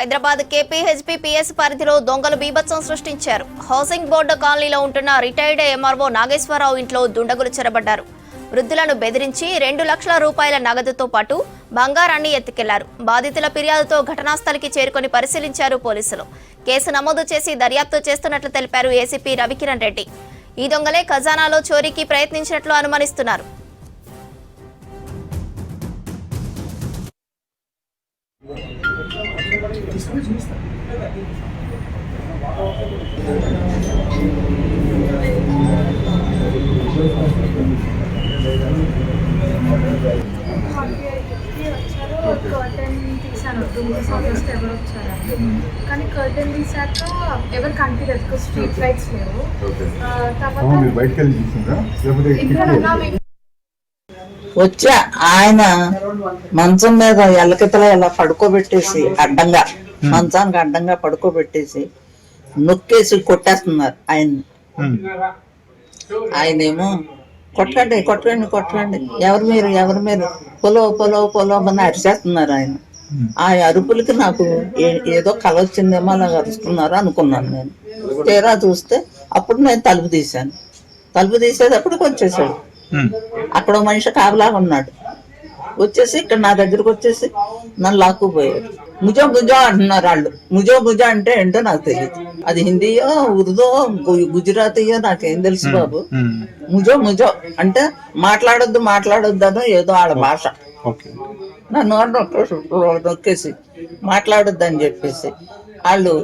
Hyderabad KPHP PS పరిధిలో దొంగలు బీభత్సం సృష్టించారు. హౌసింగ్ బోర్డు కాలనీలో ఉంటున్న రిటైర్డ్ ఎంఆర్ఓ నాగేశ్వరరావు ఇంట్లో దుండగులు చెరబడ్డారు. వృద్ధులను బెదిరించి రెండు లక్షల రూపాయల నగదుతో పాటు బంగారాన్ని ఎత్తుకెళ్ళారు. బాధితుల ఫిర్యాదుతో ఘటనాస్థలికి చేరుకొని పరిశీలించారు పోలీసులు. కేసు నమోదు చేసి దర్యాప్తు చేస్తున్నట్లు తెలిపారు ఏసీపీ రవికిరణ్ రెడ్డి. ఈ దొంగలే ఖజానాలో చోరీకి ప్రయత్నించినట్లు అనుమానిస్తున్నారు. వచ్చారు కర్టెన్ తీసాను తొమ్మిది సంవత్సరాలు వస్తే ఎవరు వచ్చారని కానీ కర్టెన్ తీసాక ఎవరు కనిపించలేదు స్ట్రీట్ లైట్స్ లేవు తర్వాత మీరు బయటకు వెళ్ళి చూసిందా లేకపోతే ఇక్కడ కిటికీ నా మీ- వచ్చా. ఆయన మంచం మీద ఎల్లకితల ఇలా పడుకోబెట్టేసి అడ్డంగా మంచానికి అడ్డంగా పడుకోబెట్టేసి నొక్కేసి కొట్టేస్తున్నారు ఆయన్ని ఉమ్. ఆయనేమో కొట్టండి కొట్టండి కొట్టండి. ఎవరు మీరు ఎవరు మీరు? పొలో పొలో పొలో అని అరిచేస్తున్నారు ఆయన. ఆ అరుపులకి నాకు ఏదో కల వచ్చిందేమో అలా అరుస్తున్నారు అనుకున్నాను నేను. తీరా చూస్తే అప్పుడు నేను తలుపు తీశాను. తలుపు తీసేటప్పటికి వచ్చేసాడు. అక్కడ మనిషి కాపలాగా ఉన్నాడు. వచ్చేసి ఇక్కడ నా దగ్గరకు వచ్చేసి నన్ను లాక్కుపోయారు ముజో ముజో అంటున్నారు వాళ్ళు. ముజో ముజో అంటే ఏంటో నాకు తెలియదు అది హిందీయో ఉర్దో గుజరాతీయో నాకేం తెలుసు బాబు. ముజో ముజో అంటే మాట్లాడొద్దు మాట్లాడొద్దు అనో ఏదో వాళ్ళ భాష. నన్ను నొక్కేసి నొక్కేసి మాట్లాడొద్దు అని చెప్పేసి వాళ్ళు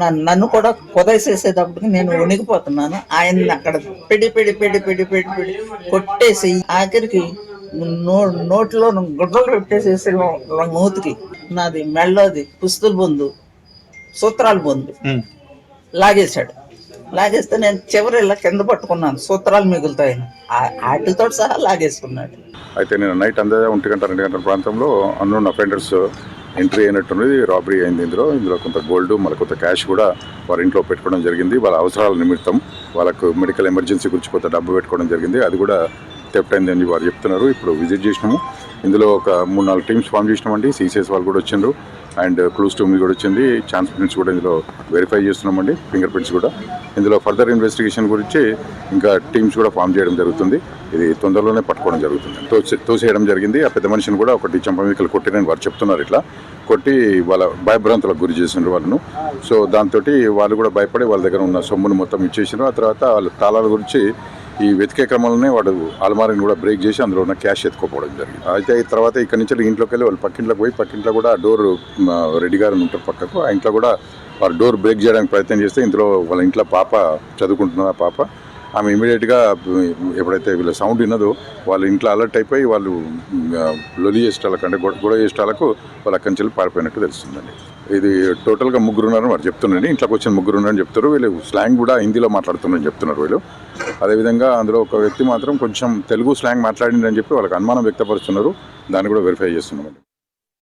నన్ను నన్ను కూడా కుదసేసేటప్పటికి నేను వణికిపోతున్నాను. ఆయన్ని అక్కడ పిడి పిడి పిడి పిడి పిడి పిడి కొట్టేసి ఆఖరికి నో నోట్లో గుడ్డలు పెట్టేసేసి నా మూతికి నాది మెళ్ళోది పుస్తుల బొందు సూత్రాల బొందు. లాగేశాడు. లాగేస్తే నేను చివరి ఇలా కింద పట్టుకున్నాను సూత్రాలు మిగులుతాయని. వాటితో సహా లాగేసుకున్నాడు. అయితే నేను నైట్ అందాజ ఒంటి గంట రెండు గంటల ప్రాంతంలో అన్నోన్ అఫెండర్స్ ఎంట్రీ అయినట్టున్నది రాబరీ అయింది ఇందులో. ఇందులో కొంత గోల్డ్ మరి కొంత క్యాష్ కూడా వారి ఇంట్లో పెట్టుకోవడం జరిగింది. వాళ్ళ అవసరాల నిమిత్తం వాళ్ళకు మెడికల్ ఎమర్జెన్సీ గురించి కొంత డబ్బు పెట్టుకోవడం జరిగింది. అది కూడా థెఫ్ట్ అయిందని వారు చెప్తున్నారు. ఇప్పుడు విజిట్ చేసినాము. ఇందులో ఒక మూడు నాలుగు టీమ్స్ ఫామ్ చేసినామండి. సీసీఎస్ వాళ్ళు కూడా వచ్చిండ్రు. అండ్ క్లూస్ మీ కూడా వచ్చింది. ఛాన్స్ ప్రింట్స్ కూడా ఇందులో వెరిఫై చేస్తున్నామండి ఫింగర్ ప్రింట్స్ కూడా. ఇందులో ఫర్దర్ ఇన్వెస్టిగేషన్ గురించి ఇంకా టీమ్స్ కూడా ఫామ్ చేయడం జరుగుతుంది. ఇది తొందరలోనే పట్టుకోవడం జరుగుతుంది. తోసే తోసేయడం జరిగింది. ఆ పెద్ద మనిషిని కూడా ఒకటి చంపమికలు కొట్టినని వారు చెప్తున్నారు ఇట్లా. కొట్టి వాళ్ళ భయభ్రాంతులకు గురి చేసిండ్రు వాళ్ళను. సో దాంతో వాళ్ళు కూడా భయపడి వాళ్ళ దగ్గర ఉన్న సొమ్మును మొత్తం ఇచ్చేసిండ్రు ఆ తర్వాత వాళ్ళ తాళాల గురించి ఈ వెతికే క్రమంలోనే వాడు అలమారిని కూడా బ్రేక్ చేసి అందులో ఉన్న క్యాష్ ఎత్తుకోపోవడం జరిగింది. అయితే ఈ తర్వాత ఇక్కడ నుంచి ఇంట్లోకి వెళ్ళి వాళ్ళు పక్కింట్లోకి పోయి పక్కింట్లో కూడా డోర్ రెడీ గారు ఉంటారు పక్కకు ఆ ఇంట్లో కూడా వారు డోర్ బ్రేక్ చేయడానికి ప్రయత్నం చేస్తే ఇందులో వాళ్ళ ఇంట్లో పాప చదువుకుంటున్న పాప. ఆమె ఇమీడియట్గా ఎప్పుడైతే వీళ్ళ సౌండ్ విన్నదో వాళ్ళ ఇంట్లో అలర్ట్ అయిపోయి వాళ్ళు లొలి చేసేటాలకు అంటే గొడవ చేసేటాలకు వాళ్ళు అక్కడి నుంచి పారిపోయినట్టు తెలుస్తుందండి. ఇది టోటల్గా ముగ్గురు ఉన్నారని వారు చెప్తున్నారండి ఇంట్లోకి వచ్చిన ముగ్గురు ఉన్నారని చెప్తారు. వీళ్ళు స్లాంగ్ కూడా హిందీలో మాట్లాడుతున్నారని చెప్తున్నారు వీళ్ళు. అదేవిధంగా అందులో ఒక వ్యక్తి మాత్రం కొంచెం తెలుగు స్లాంగ్ మాట్లాడిందని చెప్పి వాళ్ళకి అనుమానం వ్యక్తపరుస్తున్నారు. దాన్ని కూడా వెరిఫై చేస్తున్నామండి.